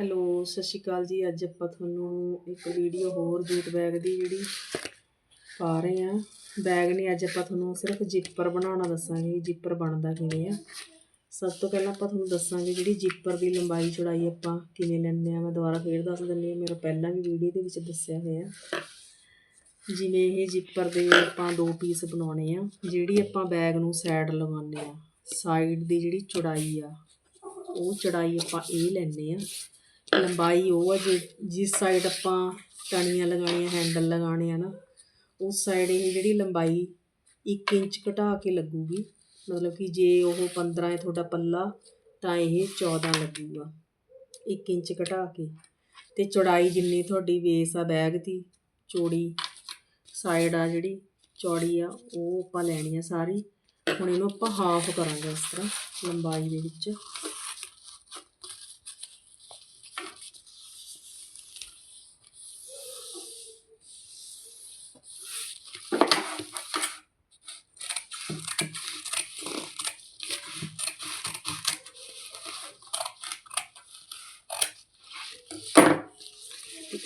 Hello, ਸਤਿ ਸ਼੍ਰੀ ਅਕਾਲ ਜੀ। ਅੱਜ ਆਪਾਂ ਤੁਹਾਨੂੰ ਇੱਕ ਵੀਡੀਓ ਹੋਰ ਜੂਟ ਬੈਗ ਦੀ ਜਿਹੜੀ ਪਾ ਰਹੇ ਆ ਬੈਗ ਨਹੀਂ, ਅੱਜ ਆਪਾਂ ਤੁਹਾਨੂੰ ਸਿਰਫ ਜਿੱਪਰ ਬਣਾਉਣਾ ਦੱਸਾਂਗੇ ਜਿੱਪਰ ਬਣਦਾ ਕਿਵੇਂ ਆ। ਸਭ ਤੋਂ ਪਹਿਲਾਂ ਆਪਾਂ ਤੁਹਾਨੂੰ ਦੱਸਾਂਗੇ ਜਿਹੜੀ ਜਿੱਪਰ ਦੀ ਲੰਬਾਈ ਚੌੜਾਈ ਆਪਾਂ ਕਿਵੇਂ ਲੈਂਦੇ ਆ ਮੈਂ ਦੁਬਾਰਾ ਫੇਰ ਦੱਸ ਦਿੰਦੀ ਹਾਂ, ਮੇਰਾ ਪਹਿਲਾਂ ਵੀ ਵੀਡੀਓ ਦੇ ਵਿੱਚ ਦੱਸਿਆ ਹੋਇਆ। ਜਿਵੇਂ ਇਹ ਜਿੱਪਰ ਦੇ ਆਪਾਂ ਦੋ ਪੀਸ ਬਣਾਉਣੇ ਆ, ਜਿਹੜੀ ਆਪਾਂ ਬੈਗ ਨੂੰ ਸਾਈਡ ਲਗਾਉਂਦੇ ਆ ਸਾਈਡ ਦੀ ਜਿਹੜੀ ਚੌੜਾਈ ਆ, ਉਹ ਚੌੜਾਈ ਆਪਾਂ ਇਹ ਲੈਂਦੇ ਆ ਲੰਬਾਈ ਉਹ ਆ ਜੇ, ਜਿਸ ਸਾਈਡ ਆਪਾਂ ਟਣੀਆਂ ਲਗਾਉਣੀਆਂ ਹੈਂਡਲ ਲਗਾਉਣੇ ਆ ਨਾ, ਉਸ ਸਾਈਡ ਇਹ ਜਿਹੜੀ ਲੰਬਾਈ 1 ਇੰਚ ਘਟਾ ਕੇ ਲੱਗੂਗੀ। ਮਤਲਬ ਕਿ ਜੇ ਉਹ 15 ਹੈ ਤੁਹਾਡਾ ਪੱਲਾ, ਤਾਂ ਇਹ 14 ਲੱਗੂਗਾ। 1 ਇੰਚ ਘਟਾ ਕੇ। ਤੇ ਚੌੜਾਈ ਜਿੰਨੀ ਤੁਹਾਡੀ ਵੇਸ ਆ ਬੈਗ ਦੀ, ਚੌੜੀ ਸਾਈਡ ਆ ਜਿਹੜੀ, ਚੌੜੀ ਆ, ਉਹ ਆਪਾਂ ਲੈਣੀ ਆ ਸਾਰੀ। ਹੁਣ ਇਹਨੂੰ ਆਪਾਂ ਹਾਫ ਕਰਾਂਗੇ ਇਸ ਤਰ੍ਹਾਂ ਲੰਬਾਈ ਦੇ ਵਿੱਚ।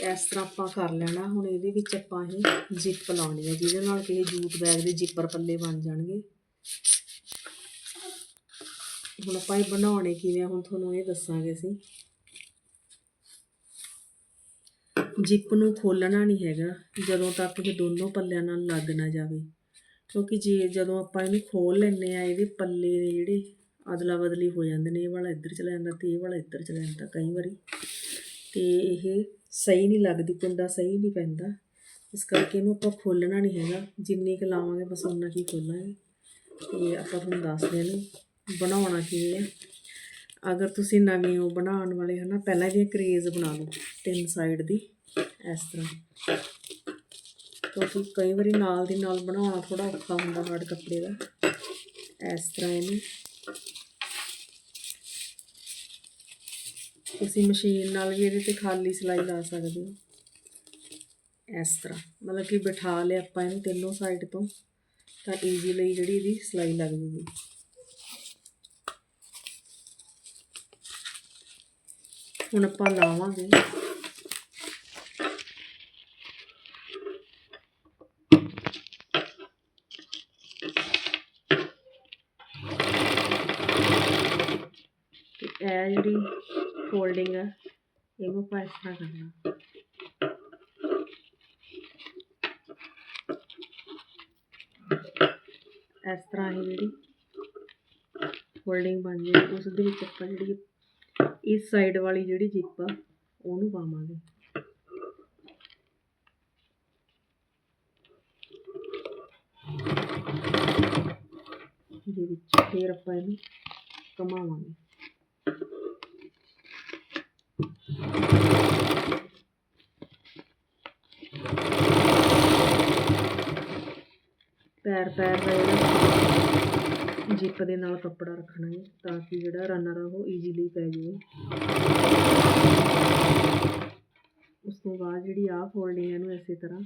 ਇਸ ਤਰ੍ਹਾਂ ਆਪਾਂ ਕਰ ਲੈਣਾ। ਹੁਣ ਇਹਦੇ ਵਿੱਚ ਆਪਾਂ ਇਹ ਜਿਪ ਲਾਉਣੀ ਹੈ ਜਿਹਦੇ ਨਾਲ ਕਿ ਇਹ ਜੂਟ ਬੈਗ ਦੇ ਜਿਪਰ ਪੱਲੇ ਬਣ ਜਾਣਗੇ। ਹੁਣ ਆਪਾਂ ਇਹ ਬਣਾਉਣੇ ਕਿਵੇਂ ਹੁਣ ਤੁਹਾਨੂੰ ਇਹ ਦੱਸਾਂਗੇ ਅਸੀਂ। ਜਿਪ ਨੂੰ ਖੋਲਣਾ ਨਹੀਂ ਹੈਗਾ, ਜਦੋਂ ਤੱਕ ਇਹ ਦੋਨੋਂ ਪੱਲਿਆਂ ਨਾਲ ਲੱਗ ਨਾ ਜਾਵੇ। ਕਿਉਂਕਿ ਜੇ ਜਦੋਂ ਆਪਾਂ ਇਹਨੂੰ ਖੋਲ ਲੈਂਦੇ ਆ, ਇਹਦੇ ਪੱਲੇ ਦੇ ਜਿਹੜੇ ਅਦਲਾ ਬਦਲੀ ਹੋ ਜਾਂਦੇ ਨੇ, ਇਹ ਵਾਲਾ ਇੱਧਰ ਚਲਾ ਜਾਂਦਾ ਤੇ ਇਹ ਵਾਲਾ ਇੱਧਰ ਚਲਾ ਜਾਂਦਾ ਕਈ ਵਾਰੀ। ਤੇ ਇਹ ਸਹੀ ਨਹੀਂ ਲੱਗਦੀ, ਕੁੰਡਾ ਸਹੀ ਨਹੀਂ ਪੈਂਦਾ। ਇਸ ਕਰਕੇ ਇਹਨੂੰ ਆਪਾਂ ਖੋਲਣਾ ਨਹੀਂ ਹੈਗਾ। ਜਿੰਨੀ ਕੁ ਲਾਵਾਂਗੇ, ਬਸ ਉਨਾ ਕੀ ਖੋਲਾਂਗੇ। ਤੇ ਆਪਾਂ ਤੁਹਾਨੂੰ ਦੱਸਦੇ ਹਾਂ ਇਹਨੂੰ ਬਣਾਉਣਾ ਕਿਵੇਂ ਹੈ। ਅਗਰ ਤੁਸੀਂ ਨਵੇਂ ਹੋ ਬਣਾਉਣ ਵਾਲੇ, ਹਨਾ, ਪਹਿਲਾਂ ਇਹਦੀਆਂ ਕਰੇਜ਼ ਬਣਾ ਲਓ, ਤਿੰਨ ਸਾਈਡ ਦੀ, ਇਸ ਤਰ੍ਹਾਂ। ਕਿਉਂਕਿ ਕਈ ਵਾਰੀ ਨਾਲ ਦੀ ਨਾਲ ਬਣਾਉਣਾ ਥੋੜਾ ਔਖਾ ਹੁੰਦਾ, ਹਾਰਡ ਕੱਪੜੇ ਦਾ। ਇਸ ਤਰ੍ਹਾਂ ਇਹਨੂੰ ਤੁਸੀਂ ਮਸ਼ੀਨ ਨਾਲ ਵੀ ਇਹਦੇ ਤੇ ਖਾਲੀ ਸਿਲਾਈ ਲਾ ਸਕਦੇ ਹੋ। ਇਸ ਤਰ੍ਹਾਂ। ਮਤਲਬ ਕਿ ਬਿਠਾ ਲਿਆ ਆਪਾਂ ਇਹਨੂੰ ਤਿੰਨੋਂ ਸਾਈਡ ਤੋਂ, ਤਾਂ ਈਜ਼ੀਲੀ ਜਿਹੜੀ ਇਹਦੀ ਸਿਲਾਈ ਲੱਗ ਜੂਗੀ। ਹੁਣ ਆਪਾਂ ਲਾਵਾਂਗੇ। ਤੇ ਇਹ ਜਿਹੜੀ ਫੋਲਡਿੰਗ ਹੈ ਇਹਨੂੰ ਆਪਾਂ ਇਸ ਤਰ੍ਹਾਂ ਕਰਨਾ। ਇਸ ਤਰ੍ਹਾਂ ਇਹ ਜਿਹੜੀ ਫੋਲਡਿੰਗ ਬਣ ਜਾਏਗੀ ਉਸ ਦੇ ਵਿੱਚ ਆਪਾਂ ਜਿਹੜੀ ਇਸ ਸਾਈਡ ਵਾਲੀ ਜਿਹੜੀ ਜਿੱਪ ਆ, ਉਹਨੂੰ ਪਾਵਾਂਗੇ। ਦੇ ਵਿੱਚ ਫਿਰ ਆਪਾਂ ਇਹਨੂੰ ਕਮਾਵਾਂਗੇ ਪੈਰ ਪੈਰ ਦਾ ਜਿਹੜਾ ਜਿੱਪ ਦੇ ਨਾਲ ਕੱਪੜਾ ਰੱਖਣਾ ਹੈ ਤਾਂ ਕਿ ਜਿਹੜਾ ਰਨਰ ਆ ਉਹ ਈਜ਼ੀਲੀ ਪੈ ਜਾਵੇ। ਉਸ ਤੋਂ ਬਾਅਦ ਜਿਹੜੀ ਆਹ ਫੋਲਡਿੰਗ ਇਹਨੂੰ ਇਸੇ ਤਰ੍ਹਾਂ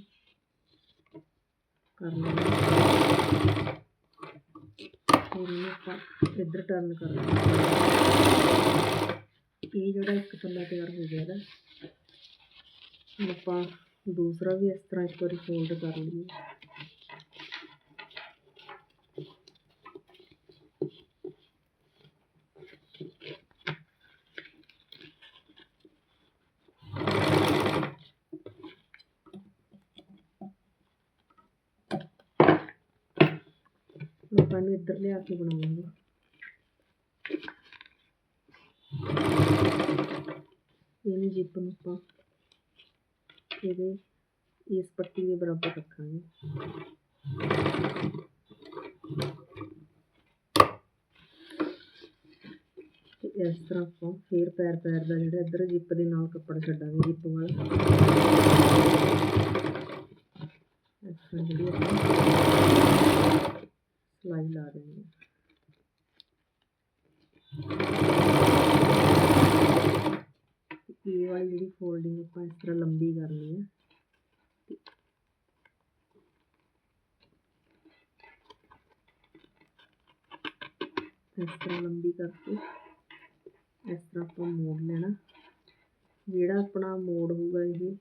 ਕਰ ਲੈਣੀ। ਫਿਰ ਇਹਨੂੰ ਆਪਾਂ ਇੱਧਰ ਟਰਨ ਕਰ ਲੈਣਾ। ਇਹ ਜਿਹੜਾ ਇੱਕ ਪੱਲਾ ਤਿਆਰ ਹੋ ਗਿਆ ਇਹਦਾ ਆਪਾਂ ਦੂਸਰਾ ਵੀ ਇਸ ਤਰ੍ਹਾਂ ਇੱਕ ਵਾਰੀ ਫੋਲਡ ਕਰ ਲਈਏ। ਆਪਾਂ ਇਹਨੂੰ ਇੱਧਰ ਲਿਆ ਕੇ ਬਣਾਵਾਂਗੇ ਇਹਨੂੰ ਜਿੱਪ ਨੂੰ ਆਪਾਂ ਇਹਦੇ ਇਸ ਪੱਟੀ ਦੇ ਬਰਾਬਰ ਰੱਖਾਂਗੇ। ਤੇ ਇਸ ਤਰ੍ਹਾਂ ਆਪਾਂ ਫੇਰ ਪੈਰ ਪੈਰ ਦਾ ਜਿਹੜਾ ਇੱਧਰ ਜਿੱਪ ਦੇ ਨਾਲ ਕੱਪੜਾ ਛੱਡਾਂਗੇ ਜਿੱਪ ਵਾਲਾ। ਇਸ ਤਰ੍ਹਾਂ ਜਿਹੜੀ ਆਪਾਂ ਸਿਲਾਈ ਲਾ ਦੇਣੀ ਹੈ ਇਹ ਵਾਲੀ ਜਿਹੜੀ ਫੋਲਡਿੰਗ ਆਪਾਂ ਇਸ ਤਰ੍ਹਾਂ ਲੰਬੀ ਕਰਨੀ ਹੈ ਇਸ ਤਰ੍ਹਾਂ ਲੰਬੀ ਕਰਕੇ ਇਸ ਤਰ੍ਹਾਂ ਆਪਾਂ ਮੋੜ ਲੈਣਾ। ਜਿਹੜਾ ਆਪਣਾ ਮੋੜ ਹੋਊਗਾ ਇਹ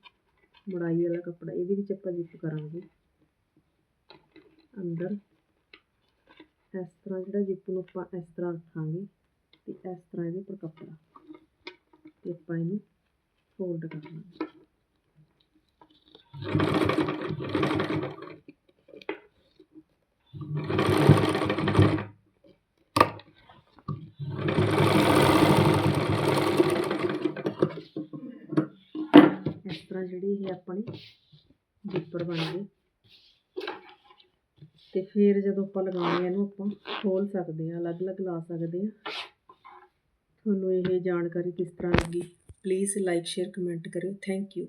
ਮੜਾਈ ਵਾਲਾ ਕੱਪੜਾ, ਇਹਦੇ ਵਿੱਚ ਆਪਾਂ ਜਿਪ ਕਰਾਂਗੇ। ਅੰਦਰ। ਇਸ ਤਰ੍ਹਾਂ ਜਿਹੜਾ ਜਿੱਪ ਨੂੰ ਆਪਾਂ ਇਸ ਤਰ੍ਹਾਂ ਰੱਖਾਂਗੇ ਤੇ ਇਸ ਤਰ੍ਹਾਂ ਇਹਦੇ ਉੱਪਰ ਕੱਪੜਾ ਤੇ ਆਪਾਂ ਇਹਨੂੰ ਫੋਲਡ ਕਰ ਲਾਂਗੇ ਇਸ ਤਰ੍ਹਾਂ ਜਿਹੜੀ ਇਹ ਆਪਣੀ ਜਿੱਪਰ ਬਣ ਗਈ। ਤੇ ਫਿਰ ਜਦੋਂ ਆਪਾਂ ਲਗਾਉਣੀ ਆ ਇਹਨੂੰ, ਆਪਾਂ ਖੋਲ ਸਕਦੇ ਆ, ਅਲੱਗ-ਅਲੱਗ ਲਾ ਸਕਦੇ ਆ। ਤੁਹਾਨੂੰ ਇਹ ਜਾਣਕਾਰੀ ਕਿਸ ਤਰ੍ਹਾਂ ਲੱਗੀ ਪਲੀਜ਼ ਲਾਈਕ ਸ਼ੇਅਰ ਕਮੈਂਟ ਕਰਿਓ। Thank you